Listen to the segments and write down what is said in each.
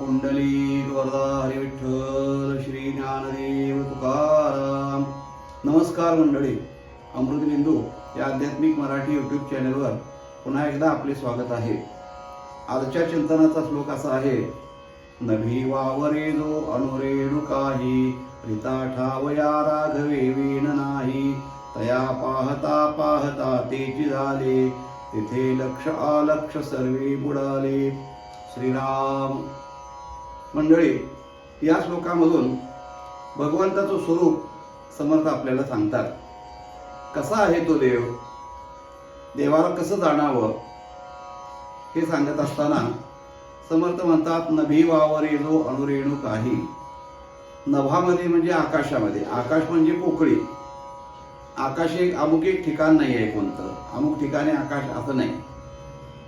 कुंडली वरदा हरविठ्ठल श्री ज्ञानदेव तुकाराम. नमस्कार मंडळी. अमृतबिंदू या आध्यात्मिक मराठी यूट्यूब चॅनलवर पुन्हा एकदा आपले स्वागत आहे. आजच्या चिंतनाचा श्लोक असा आहे नभी वावरे जो अनुरेणु काही रिता ठावया राघवे वीण नाही. तया पाहता पाहता तेची झाले तिथे लक्ष आलक्ष सर्वे बुडाले. श्रीराम मंडळी या श्लोकामधून भगवंताचं स्वरूप समर्थ आपल्याला सांगतात. कसा आहे तो देव? देवाला कसं जाणावं? हे सांगत असताना समर्थ म्हणतात नभी वावर येणो अणुरेणू काही. नभामध्ये म्हणजे आकाशामध्ये. आकाश म्हणजे पोकळी. आकाश एक अमुक एक ठिकाण नाही आहे कोणतं. अमुक ठिकाणी आकाश असं नाही.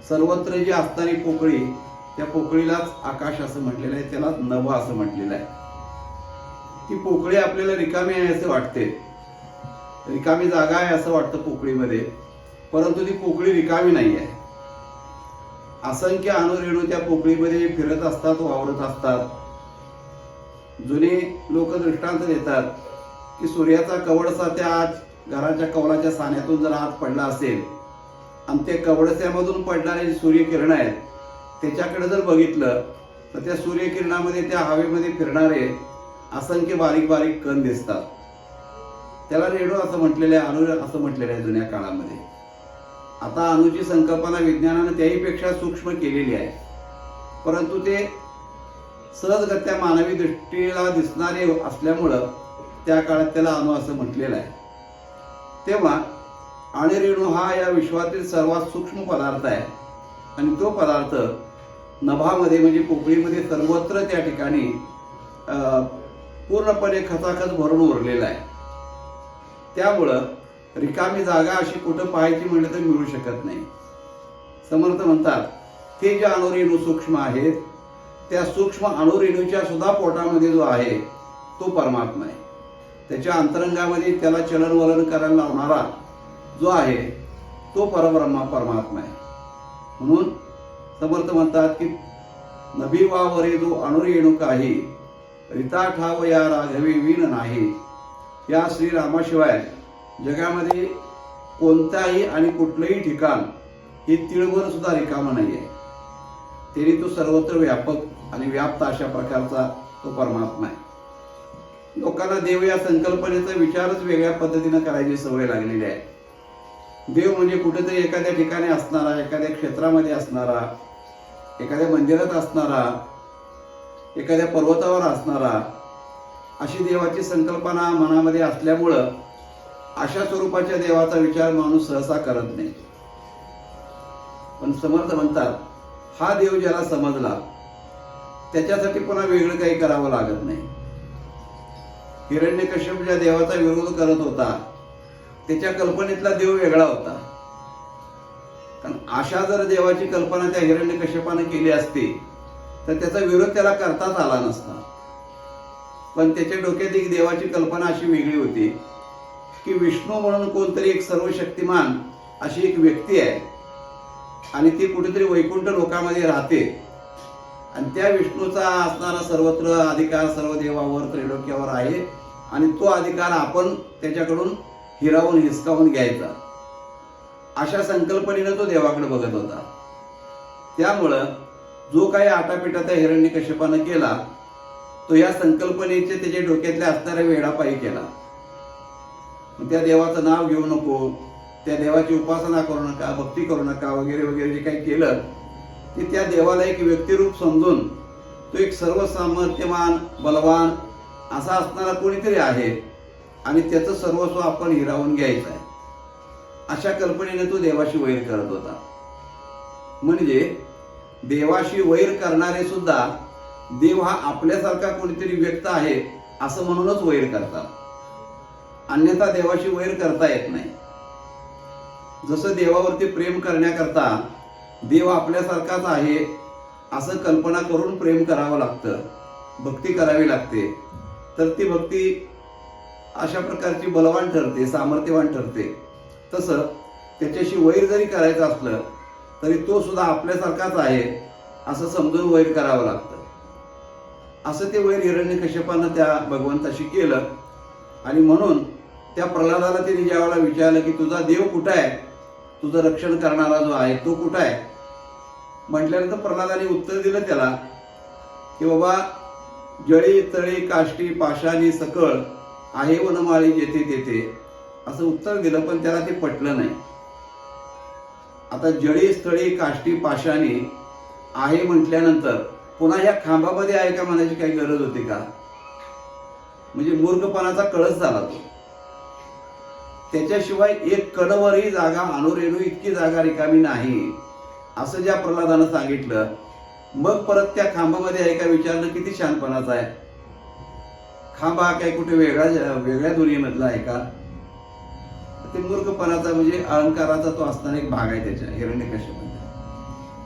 सर्वत्र जी असणारी पोकळी त्या पोकळीलाच आकाश असं म्हटलेलं आहे त्यालाच नभ असं म्हटलेलं आहे. ती पोकळी आपल्याला रिकामी आहे असं वाटते. रिकामी जागा आहे असं वाटतं पोकळीमध्ये परंतु ती पोकळी रिकामी नाही आहे. असंख्य अणुरेणू त्या पोकळीमध्ये फिरत असतात वावरत असतात. जुने लोक दृष्टांत देतात की सूर्याचा कवडसा त्या आज घराच्या कवलाच्या साण्यातून जर आत पडला असेल आणि ते कवडस्यामधून पडणारे सूर्यकिरण आहेत त्याच्याकडे जर बघितलं तर त्या सूर्यकिरणामध्ये त्या हवेमध्ये फिरणारे असंख्य बारीक बारीक कण दिसतात. त्याला रेणू असं म्हटलेलं आहे अणु असं म्हटलेलं आहे जुन्या काळामध्ये. आता अणुची संकल्पना विज्ञानानं त्याहीपेक्षा सूक्ष्म केलेली आहे. परंतु ते सहजगत्या मानवी दृष्टीला दिसणारे असल्यामुळं त्या काळात त्याला अणु असं म्हटलेलं आहे. तेव्हा अणुरेणू हा या विश्वातील सर्वात सूक्ष्म पदार्थ आहे. आणि तो पदार्थ नभामध्ये म्हणजे पोकळीमध्ये सर्वत्र त्या ठिकाणी पूर्णपणे खचाखच भरून उरलेला आहे. त्यामुळं रिकामी जागा अशी कुठं पाहायची म्हणलं तर मिळू शकत नाही. समर्थ म्हणतात ते जे अणुरेणू सूक्ष्म आहेत त्या सूक्ष्म अणुरेणूच्या सुद्धा पोटामध्ये जो आहे तो परमात्मा आहे. त्याच्या अंतरंगामध्ये त्याला चलनवलन करायला लावणारा जो आहे तो परब्रह्मा परमात्मा आहे. म्हणून समर्थ म्हणतात की नभी वावरे जो अणुरेणू काही रिता ठाव या राघवी वीण नाही. या श्रीरामाशिवाय जगामध्ये कोणताही आणि कुठलंही ठिकाण हे तिळभर सुद्धा रिकामं नाही आहे तरी तो सर्वत्र व्यापक आणि व्याप्त अशा प्रकारचा तो परमात्मा आहे. लोकांना देव या संकल्पनेचा विचारच वेगळ्या पद्धतीनं करायची सवय लागलेली आहे. देव म्हणजे कुठेतरी एखाद्या ठिकाणी असणारा एखाद्या क्षेत्रामध्ये असणारा एखाद्या मंदिरात असणारा एखाद्या पर्वतावर असणारा अशी देवाची संकल्पना मनामध्ये असल्यामुळं अशा स्वरूपाच्या देवाचा विचार माणूस सहसा करत नाही. पण समर्थ म्हणतात हा देव ज्याला समजला त्याच्यासाठी पुन्हा वेगळं काही करावं लागत नाही. हिरण्यकश्यप ज्या देवाचा विरोध करत होता त्याच्या कल्पनेतला देव वेगळा होता. अशा जर देवाची कल्पना त्या हिरण्य कश्यपाने केली असती तर त्याचा विरोध त्याला करताच आला नसता. पण त्याच्या डोक्यात एक देवाची कल्पना अशी वेगळी होती की विष्णू म्हणून कोणतरी एक सर्वशक्तिमान अशी एक व्यक्ती आहे. आणि ती कुठेतरी वैकुंठ लोकामध्ये राहते. आणि त्या विष्णूचा असणारा सर्वत्र अधिकार सर्व देवावर त्रैलोक्यावर आहे. आणि तो अधिकार आपण त्याच्याकडून हिरावून हिसकावून घ्यायचा. अशा संकल्पनेनं तो देवाकडे बघत होता. त्यामुळं जो काही आटापिटा त्या हिरण्यकश्यपानं केला तो या संकल्पनेचे त्याच्या डोक्यातल्या असणाऱ्या वेळापायी केला. त्या देवाचं नाव घेऊ नको त्या देवाची उपासना करू नका भक्ती करू नका वगैरे वगैरे जे काही केलं ते त्या देवाला एक व्यक्तिरूप समजून तो एक सर्वसामर्थ्यवान बलवान असा असणारा कोणीतरी आहे आणि त्याचं सर्वस्व आपण हिरावून घ्यायचं आहे. अशा कल्पनेने तो देवाशी वैर करत होता. म्हणजे देवाशी वैर करणारे सुद्धा देव हा आपल्यासारखा कोणीतरी व्यक्त आहे असं म्हणूनच वैर करतात. अन्यथा देवाशी वैर करता येत नाही. जसं देवावरती प्रेम करण्याकरता देव आपल्यासारखाच आहे असं कल्पना करून प्रेम करावं लागतं भक्ती करावी लागते तर ती भक्ती अशा प्रकारची बलवान ठरते सामर्थ्यवान ठरते. तसं त्याच्याशी वैर जरी करायचं असलं तरी तो सुद्धा आपल्यासारखाच आहे असं समजून वैर करावं लागतं. असं ते वैर हिरण्य कश्यपानं त्या भगवंताशी केलं. आणि म्हणून त्या प्रल्हादाला त्यांनी ज्यावेळेला विचारलं की तुझा देव कुठं आहे? तुझं रक्षण करणारा जो आहे तो कुठं आहे? म्हटल्यानंतर प्रल्हादाने उत्तर दिलं त्याला की बाबा जळी तळी काष्टी पाषाणी सकळ आहे वनमाळी जेथे तेथे. असं उत्तर दिलं पण त्याला ते पटलं नाही. आता जळी स्थळी काष्टी पाषाणी आहे म्हटल्यानंतर पुन्हा ह्या खांबामध्ये आहे का म्हणायची काही गरज होती का? म्हणजे मूर्खपणाचा कळस झाला तो. त्याच्याशिवाय एक कडवरही जागा अनुरेणू इतकी जागा रिकामी नाही असं ज्या प्रल्हादानं सांगितलं. मग परत त्या खांबामध्ये आहे का विचारणं किती शहाणपणाचं आहे? खांबा हा काय कुठे वेगळा वेगळ्या दुनियेमधला आहे का? ते मूर्खपणाचा म्हणजे अहंकाराचा तो असताना एक भाग आहे त्याच्या हिरण्यकश्यपाचा.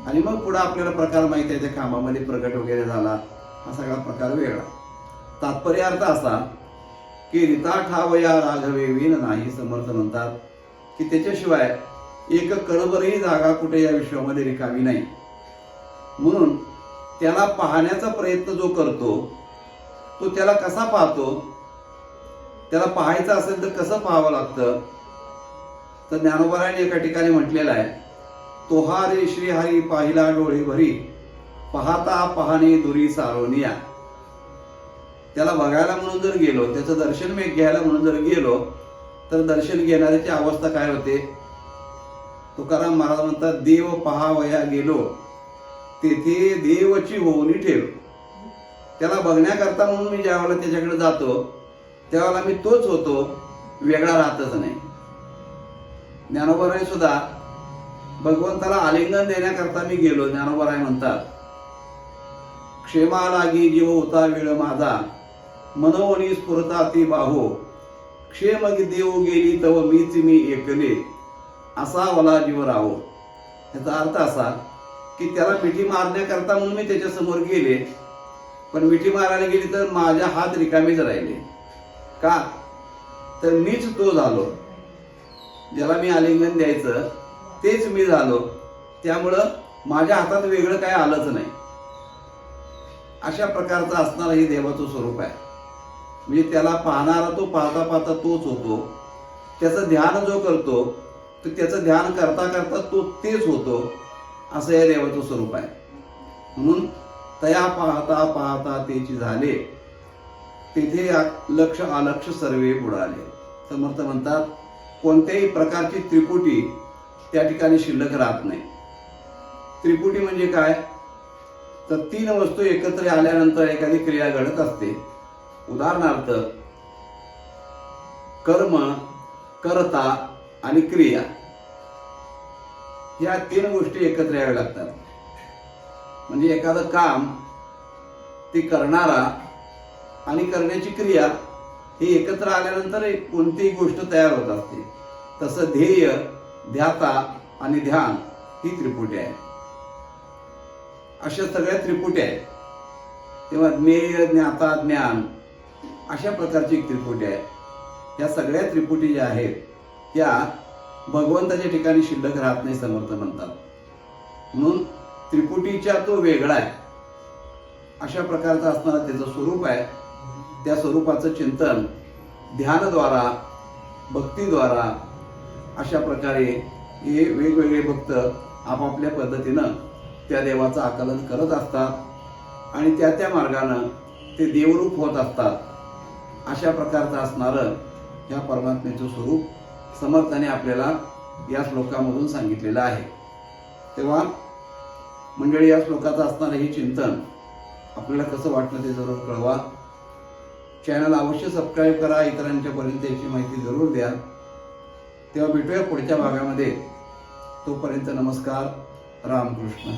आणि मग पुढे आपल्याला प्रकार माहिती आहे त्या खांबामध्ये प्रकट वगैरे झाला हा सगळा प्रकार वेगळा. तात्पर्य अर्थ असा की रिता ठावया राघवे विन नाही समर्थ म्हणतात की त्याच्याशिवाय एक कणभरही जागा कुठे या विश्वामध्ये रिकामी नाही. म्हणून त्याला पाहण्याचा प्रयत्न जो करतो तो त्याला कसा पाहतो? त्याला पाहायचं असेल तर कसं पाहावं लागतं? तर ज्ञानोबराने एका ठिकाणी म्हटलेलं आहे तोहा रे श्रीहरी पाहिला डोळे भरी पाहता पाहणे दुरी सारोनिया त्याला बघायला म्हणून जर गेलो त्याचं दर्शन मी घ्यायला म्हणून जर गेलो तर दर्शन घेणाऱ्याची अवस्था काय होते? तुकाराम महाराज म्हणतात देव पहावया गेलो तेथे देवची होऊनी ठेव. त्याला बघण्याकरता म्हणून मी ज्यावेळेला त्याच्याकडे जातो त्यावेळेला मी तोच होतो वेगळा राहतच नाही. ज्ञानोबराय सुद्धा भगवंताला आलिंगन देण्याकरता मी गेलो ज्ञानोबराय म्हणतात. क्षेमा लागी जीव होता वेळ माझा मनोवणी स्फुरता ती बाहो. क्षेम देव गेली तव मीच मी एकले असा वला जीव राहो. याचा अर्थ असा की त्याला मिठी मारण्याकरता म्हणून मी त्याच्यासमोर गेले पण मिठी मारायला गेली तर माझ्या हात रिकामीच राहिले. का? तर मीच तो झालो. ज्याला मी आलिंगन द्यायचं तेच मी झालो. त्यामुळं माझ्या हातात वेगळं काय आलंच नाही. अशा प्रकारचं असणारं हे देवाचं स्वरूप आहे. म्हणजे त्याला पाहणारा तो पाहता पाहता तोच होतो. त्याचं ध्यान जो करतो तर त्याचं ध्यान करता करता तो तेच होतो. असं या देवाचं स्वरूप आहे. म्हणून तया पाहता पाहता तेची झाले. तेथे लक्ष अलक्ष सर्वे बुडाले. समर्थ म्हणतात कोणत्याही प्रकारची त्रिपुटी त्या ठिकाणी शिल्लक राहत नाही. त्रिपुटी म्हणजे काय? तर तीन वस्तू एकत्र आल्यानंतर एखादी क्रिया घडत असते. उदाहरणार्थ कर्म करता आणि क्रिया. या तीन गोष्टी एकत्र याव्या लागतात. म्हणजे एखादं काम ते करणारा आणि करण्याची क्रिया ही एकत्र आल्यानंतर एक कोणतीही गोष्ट तयार होत असते. तसं ध्येय ध्याता आणि ध्यान ही त्रिपुटी आहे अशा सगळ्या त्रिपुटी आहेत. तेव्हा ज्ञेय ज्ञाता ज्ञान अशा प्रकारची त्रिपुटी आहे या सगळ्या त्रिपुटी ज्या आहेत त्या भगवंताच्या ठिकाणी शिल्लक राहत नाही समर्थ म्हणतात. म्हणून त्रिपुटीच्या तो वेगळा आहे. अशा प्रकारचा असणारा त्याचं स्वरूप आहे. त्या स्वरूपाचं चिंतन ध्यानद्वारा भक्तीद्वारा अशा प्रकारे हे वेगवेगळे भक्त आपापल्या पद्धतीनं त्या देवाचं आकलन करत असतात आणि त्या त्या मार्गानं ते देवरूप होत असतात. अशा प्रकारचं असणारं या परमात्म्याचं स्वरूप समर्थाने आपल्याला या श्लोकामधून सांगितलेलं आहे. तेव्हा मंडळी या श्लोकाचं असणारं हे चिंतन आपल्याला कसं वाटलं ते जरूर कळवा. चॅनल अवश्य सबस्क्राईब करा. इतरांच्यापर्यंत याची माहिती जरूर द्या. तेव्हा भेटूया पुढच्या भागामध्ये. तोपर्यंत नमस्कार. रामकृष्ण.